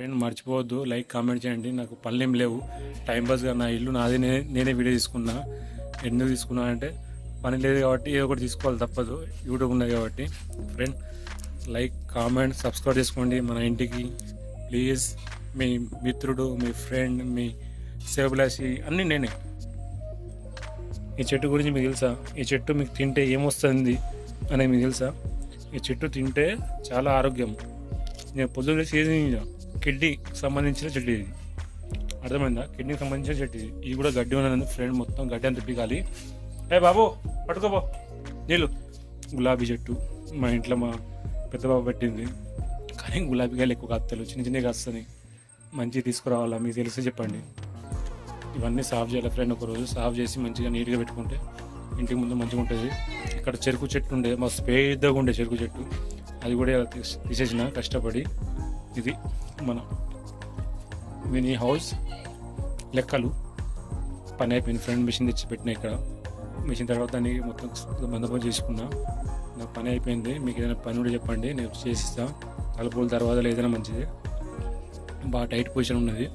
Friend మర్చిపోవద్దు. Like comment చేయండి. నాకు పనులు ఏం లేవు టైం పాస్గా నా ఇల్లు నాది నేనే వీడియో తీసుకున్నా. ఎందుకు తీసుకున్నా అంటే పని లేదు కాబట్టి ఏదో ఒకటి తీసుకోవాలి తప్పదు. యూట్యూబ్ ఉన్నది కాబట్టి. ఫ్రెండ్ లైక్ కామెంట్ సబ్స్క్రైబ్ చేసుకోండి. మన ఇంటికి. ప్లీజ్ మీ మిత్రుడు మీ ఫ్రెండ్ మీ సేవలాసి అన్నీ నేనే. ఈ చెట్టు గురించి మీకు తెలుసా? ఈ చెట్టు మీకు తింటే ఏమొస్తుంది అనేది మీకు తెలుసా? ఈ చెట్టు తింటే చాలా ఆరోగ్యం. నేను పొద్దున్న చేసిన కిడ్నీకి సంబంధించిన చెట్టు ఇది. అర్థమైందా? కిడ్నీకి సంబంధించిన చెట్టు ఇది. ఇది కూడా గడ్డి ఉన్నది ఫ్రెండ్ మొత్తం గడ్డి అంత పీకాలి ఏ బాబు పట్టుకోబో నీళ్ళు. గులాబీ చెట్టు మా ఇంట్లో మా పెద్ద బాబు పెట్టింది. కానీ గులాబీ కాయలు ఎక్కువ కాస్తాయి చిన్న చిన్నవి కాస్తాయి మంచిగా తీసుకురావాలా? మీకు తెలిసి చెప్పండి. ఇవన్నీ సాఫ్ చేయాలి ఫ్రెండ్ ఒక రోజు సాఫ్ చేసి మంచిగా నీట్గా పెట్టుకుంటే ఇంటికి ముందు మంచిగా ఉంటుంది. ఇక్కడ చెరుకు చెట్టు ఉండే మస్తు పెద్దగా ఉండే చెరుకు చెట్టు. అది కూడా తీసేసిన కష్టపడి. ఇది మన మినీ హౌస్ లెక్కలు. పని అయిపోయింది. ఫ్రెండ్ మిషన్ తెచ్చి పెట్టిన ఇక్కడ. మిషన్ తర్వాత దాన్ని మొత్తం బందోబస్తు చేసుకున్నా. నాకు పని అయిపోయింది. మీకు ఏదైనా పని కూడా చెప్పండి. నేను చేసిస్తా. తలుపుల తర్వాత ఏదైనా మంచిది. బాగా టైట్ పొజిషన్ ఉన్నది.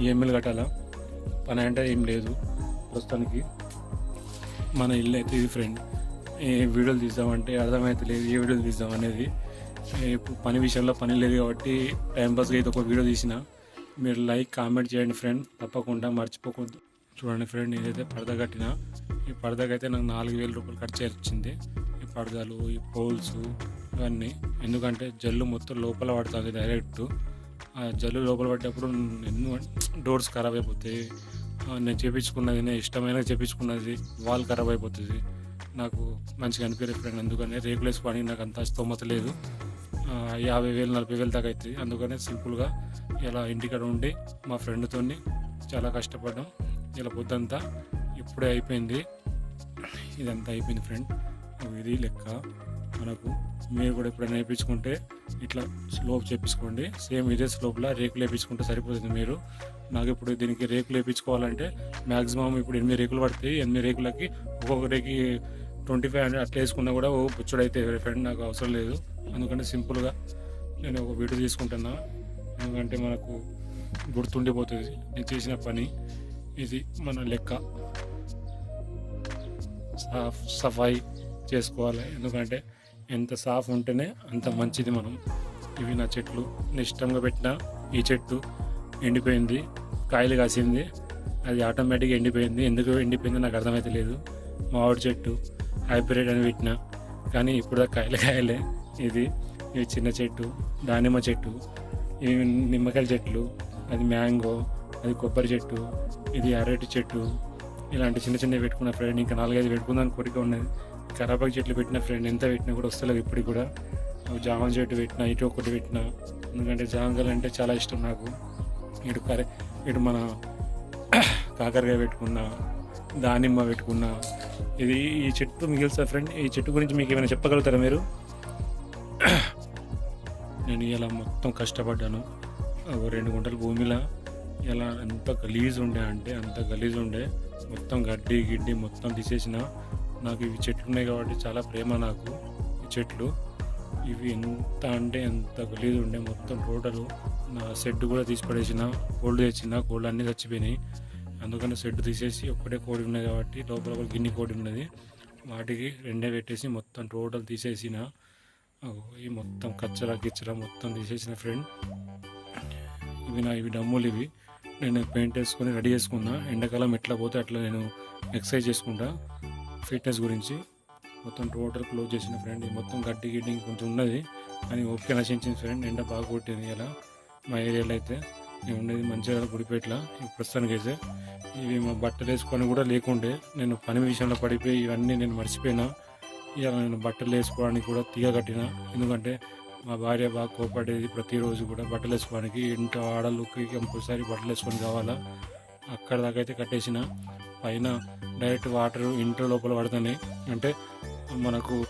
ఈఎంఐలు కట్టాలా? పని అంటే ఏం లేదు. ప్రస్తుతానికి మన ఇల్లు అయితే ఇది ఫ్రెండ్. ఏ వీడియోలు తీద్దామంటే అర్థమైతే లేదు. ఏ వీడియోలు తీద్దాం అనేది ఇప్పుడు పని విషయంలో పని లేదు కాబట్టి టైంపాస్గా అయితే ఒక వీడియో తీసిన మీరు లైక్ కామెంట్ చేయండి ఫ్రెండ్. తప్పకుండా మర్చిపోకూడదు. చూడండి ఫ్రెండ్ నేనైతే పరద కట్టిన. ఈ పరదకైతే నాకు నాలుగు వేల రూపాయలు ఖర్చు వచ్చింది ఈ పరదాలు ఈ పోల్స్ ఇవన్నీ. ఎందుకంటే జల్లు మొత్తం లోపల పడుతుంది డైరెక్ట్. ఆ జల్లు లోపల పడ్డప్పుడు ఎన్నో డోర్స్ ఖరాబ్ అయిపోతాయి. నేను చేపించుకున్నది నేను ఇష్టమైన చేపించుకున్నది వాల్ ఖరాబ్ అయిపోతుంది. నాకు మంచిగా అనిపించలేదు ఫ్రెండ్ ఎందుకంటే రేకులు వేసుకోవడానికి నాకు అంత స్తోమత లేదు. యాభై వేలు నలభై వేలు దాకా అవుతుంది అందుకనే సింపుల్గా ఇలా ఇంటికాడ ఉండి మా ఫ్రెండ్తో చాలా కష్టపడ్డాం. ఇలా పొద్దంతా ఇప్పుడే అయిపోయింది. ఇదంతా అయిపోయింది ఫ్రెండ్ ఇది లెక్క. మనకు మీరు కూడా ఎప్పుడైనా వేయించుకుంటే ఇట్లా స్లోప్ చేపించుకోండి. సేమ్ ఇదే స్లోప్లో రేకులు వేయించుకుంటే సరిపోతుంది మీరు. నాకు ఇప్పుడు దీనికి రేకులు వేయించుకోవాలంటే మ్యాక్సిమం ఇప్పుడు ఎనిమిది రేకులు పడతాయి. ఎనిమిది రేకులకి ఒక్కొక్క రేకి ట్వంటీ ఫైవ్ హండ్రెడ్ అట్లా వేసుకున్నా కూడా ఓ బుచ్చుడైతే ఫ్రెండ్ నాకు అవసరం లేదు. ఎందుకంటే సింపుల్గా నేను ఒక వీడియో తీసుకుంటున్నా. ఎందుకంటే మనకు గుర్తుండిపోతుంది. నేను చేసిన పని ఇది మన లెక్క. సాఫ్ సఫాయి చేసుకోవాలి. ఎందుకంటే ఎంత సాఫ్ ఉంటేనే అంత మంచిది మనం. ఇవి నా చెట్లు. నేను ఇష్టంగా పెట్టిన ఈ చెట్టు ఎండిపోయింది. కాయలు కాసింది. అది ఆటోమేటిక్గా ఎండిపోయింది. ఎందుకు ఎండిపోయిందో నాకు అర్థమైతే లేదు. మామిడి చెట్టు. హైబ్రిడ్ అని పెట్టిన. కానీ ఇప్పుడు కాయలు కాయలే. ఇది ఇవి చిన్న చెట్టు దానిమ్మ చెట్టు ఇవి నిమ్మకాయల చెట్లు అది మ్యాంగో అది కొబ్బరి చెట్టు ఇది అరటి చెట్టు ఇలాంటి చిన్న చిన్నవి పెట్టుకున్న ఫ్రెండ్ ఇంకా నాలుగైదు పెట్టుకుందాని కోరిక ఉన్నది. కరాపాకు చెట్లు పెట్టిన ఫ్రెండ్ ఎంత పెట్టినా కూడా వస్తలేదు ఇప్పటికి కూడా. జామ చెట్టు పెట్టిన ఇటు ఒకటి పెట్టిన. ఎందుకంటే జామకాయలు అంటే చాలా ఇష్టం నాకు. ఇటు కరే ఇటు మన కాకరకాయ పెట్టుకున్నా దానిమ్మ పెట్టుకున్నా ఇది ఈ చెట్టు మీకు తెలుసా ఫ్రెండ్ ఈ చెట్టు గురించి మీకు ఏమైనా చెప్పగలుగుతారా మీరు? నేను ఇలా మొత్తం కష్టపడ్డాను. ఒక రెండు గుంటల భూమిలో ఇలా ఎంత గలీజ్ ఉండే అంటే అంత గలీజ్ ఉండే. మొత్తం గడ్డి గిడ్డి మొత్తం తీసేసిన. నాకు ఇవి చెట్లు ఉన్నాయి కాబట్టి చాలా ప్రేమ నాకు ఈ చెట్లు. ఇవి ఎంత అంటే ఎంత గలీజ్ ఉండే మొత్తం టోటల్. నా షెడ్ కూడా తీసి పడేసిన కోల్డ్ తెచ్చిన కోల్డ్ అన్నీ చచ్చిపోయినాయి. అందుకని షెడ్ తీసేసి ఒక్కటే కోడి ఉన్నది కాబట్టి లోపల ఒక గిన్నె కోడి ఉన్నది. వాటికి రెండే పెట్టేసి మొత్తం టోటల్ తీసేసిన. ఈ మొత్తం కచ్చరా గిచ్చరా మొత్తం తీసేసిన ఫ్రెండ్. ఇవి నా ఇవి డమ్ములు ఇవి. నేను పెయింట్ వేసుకొని రెడీ చేసుకున్నా. ఎండాకాలం ఎట్లా పోతే అట్లా నేను ఎక్సర్సైజ్ చేసుకుంటా. ఫిట్నెస్ గురించి మొత్తం టోటల్ క్లోజ్ చేసిన ఫ్రెండ్. మొత్తం గడ్డి గిడ్డి కొంచెం ఉన్నది. కానీ ఓపిక నశించింది ఫ్రెండ్. ఎండ బాగా కొట్టింది ఇలా మా ఏరియాలో అయితే. నేను ఉండేది మంచిగా గుడిపేట్ల. ఈ ప్రస్తుతానికి అయితే ఇవి మా బట్టలు వేసుకొని కూడా లేకుండే. నేను పని విషయంలో పడిపోయి ఇవన్నీ నేను మర్చిపోయినా. ఇలా నేను బట్టలు వేసుకోవడానికి కూడా తీగ కట్టిన. ఎందుకంటే మా భార్య బాగా కోపడేది ప్రతిరోజు కూడా బట్టలు వేసుకోవడానికి. ఇంట్లో ఆడలుకి కంపల్సరీ బట్టలు వేసుకొని కావాలా? అక్కడ దాకా అయితే కట్టేసిన. పైన డైరెక్ట్ వాటర్ ఇంట్లో లోపల పడుతున్నాయి. అంటే మనకు